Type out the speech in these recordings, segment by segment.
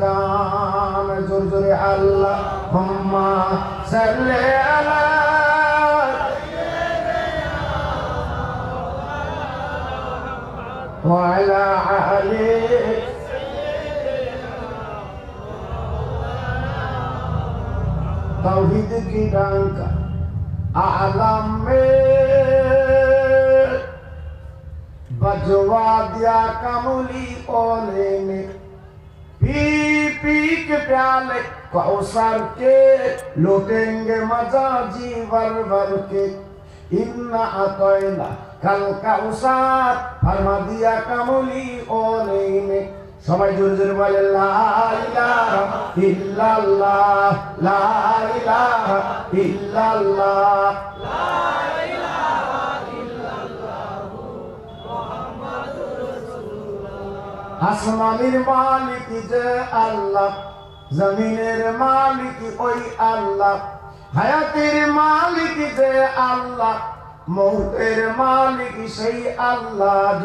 جان زرزر اللہم صلی اللہ وعلى عليك توحید کی ڈانکا عالم میں بجوا دیا کملی اونے میں के प्याले कौसर के लुटेंगे मजा जी वर वर के इन्ना अतोयना कल कौसर फरमा दिया कमली ओले में সবাই জোরে জোরে বলে লা ইলাহা ইল্লাল্লাহ লা ইলাহা ইল্লাল্লাহ আসমানের মালিক যে আল্লাহ জমিনের মালিক ওই আল্লাহ। হায়াতের মালিক যে আল্লাহ। মৌতের মালিক সেই আল্লাহ।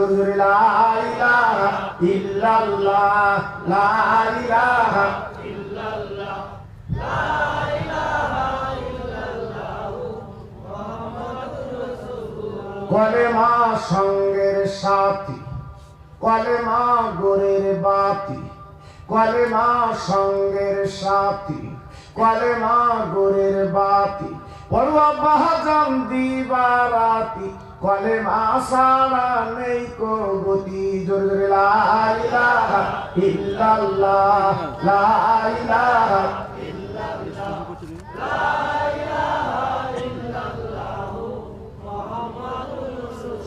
কলেমা সঙ্গের সাথী, কলেমা গোরের বাতি। কলেমা সঙ্গের সাথী, কলেমা গোরের বাতি, পড়ুয়া বাহাজান দিবারাতি, কলেমা সারা নেই কো গতি, জোরে জোরে লা ইল্লাল্লাহ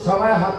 সবাই হাত